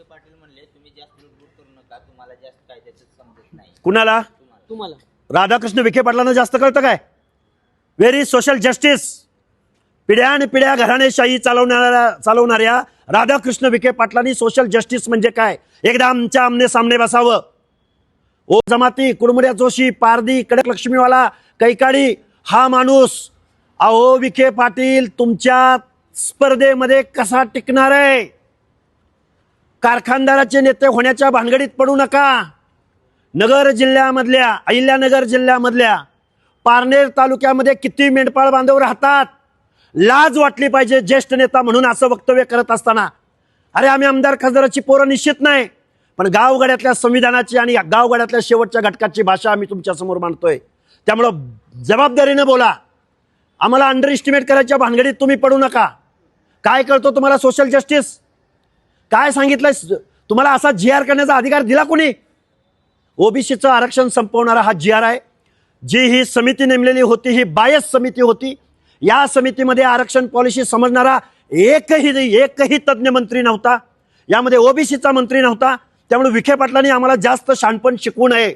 विखे पाटील म्हणले तुम्ही जास्त लुटबुट करू नका तुम्हाला जास्त काय त्याचं समजत नाही. कुणाला? तुम्हाला. राधाकृष्ण विखे पाटलांना जास्त कळतं काय? व्हेरी सोशल जस्टिस पिढ्यान पिढ्या घराणेशाही चालवणाऱ्या चालवणाऱ्या राधाकृष्ण विखे पाटलांनी सोशल जस्टिस म्हणजे काय? एकदा आमच्या आमने सामने बसावं. ओ जमाती कुडमुड्या जोशी पारदी कडक लक्ष्मीवाला कैकाडी हा माणूस. अहो विखे पाटील तुमच्या स्पर्धेमध्ये कसा टिकणार आहे? कारखानदाराचे नेते होण्याच्या भानगडीत पडू नका. नगर जिल्ह्यामधल्या अहिल्यानगर जिल्ह्यामधल्या पारनेर तालुक्यामध्ये किती मेंढपाळ बांधव राहतात? लाज वाटली पाहिजे ज्येष्ठ नेता म्हणून असं वक्तव्य करत असताना. अरे आम्ही आमदार खासदाराची पोरं निश्चित नाही पण गावगाड्यातल्या संविधानाची आणि गावगाड्यातल्या शेवटच्या घटकाची भाषा आम्ही तुमच्यासमोर मांडतोय. त्यामुळं जबाबदारीनं बोला. आम्हाला अंडर इस्टिमेट करायच्या भानगडीत तुम्ही पडू नका. काय कळतो तुम्हाला सोशल जस्टिस काय सांगितलंय तुम्हाला असा जी आर करण्याचा अधिकार दिला कोणी? ओबीसीचं आरक्षण संपवणारा हा जी आर आहे. जी ही समिती नेमलेली होती ही बायस समिती होती. या समितीमध्ये आरक्षण पॉलिसी समजणारा एकही एकही तज्ज्ञ मंत्री नव्हता. यामध्ये ओबीसीचा मंत्री नव्हता. त्यामुळे विखे पाटलांनी आम्हाला जास्त शाणपण शिकवू नये.